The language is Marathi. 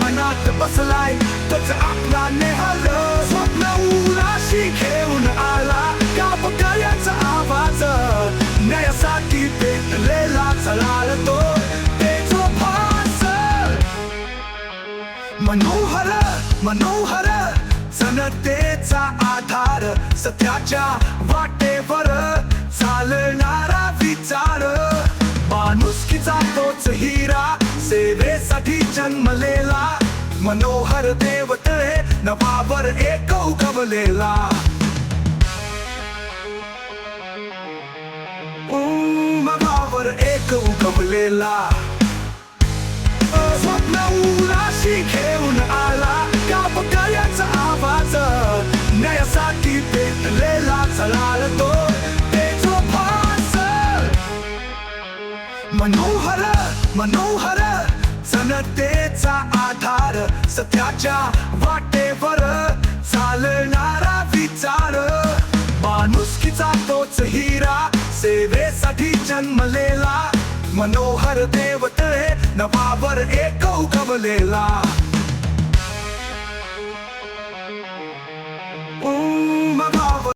मनात बसलाय तोच आपला नेहल. स्वप्न उराशी घेऊन आला कापकऱ्याचा आवाज. न्यायासाठी पेटलेला चलाल तो तेजो भास मनोहर मनोहर जनतेचा आधार सत्याच्या वाटेवर चालणार माणुसकीचा तोच हिरा सेवेसाठी जन्मलेला. मनोहर देवतळे नवावर एक उगवलेला नवावर एक उगवलेला स्वप्न उराशी घेऊन आला कापकऱ्याचा आवाज. न्यायासाठी पेटलेला चलाल तो मनोहर मनोहर जनतेचा आधार सत्याच्या वाटेवर चालणारा विचार. माणुसकीचा तोच हिरा सेवेसाठी जन्मलेला. मनोहर देवतळे नवावर एक उगवलेला.